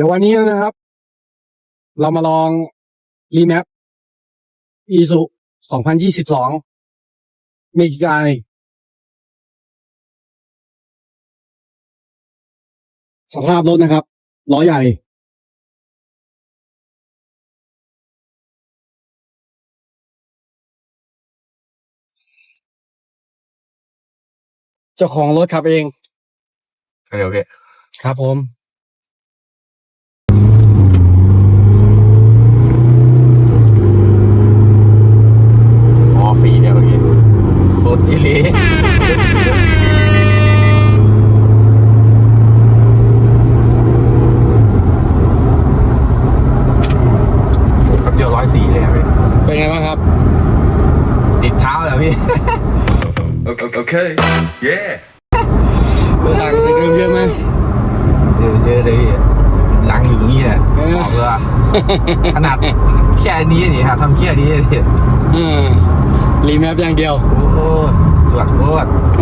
ดี๋ยววันนี้นะครับ เรามาลองรีแมปอีสุ2022เมกิกายสภาพรถนะครับล้อใหญ่ เจ้าของรถขับเองเร็วพี่ครับผม อ๋อฟรีเนี่ยเมื่อกี้ สุดอีหลีแป๊บเดียวร้อยสี่เลยอะพี่เป็นไงบ้างครับ ติดเท้าเลยอะพี่ Okay, okay. yeah. ต่างจากเดิมเยอะไหม เจอเจอเลยพี่หลังอยู่อย่างนี้แหละเออ บอกเลยว่าขนาดแค่นี้นี่ครับทำแค่นี้นี่อืมรีแมปอย่างเดียว โอ้ตรวจโค ตร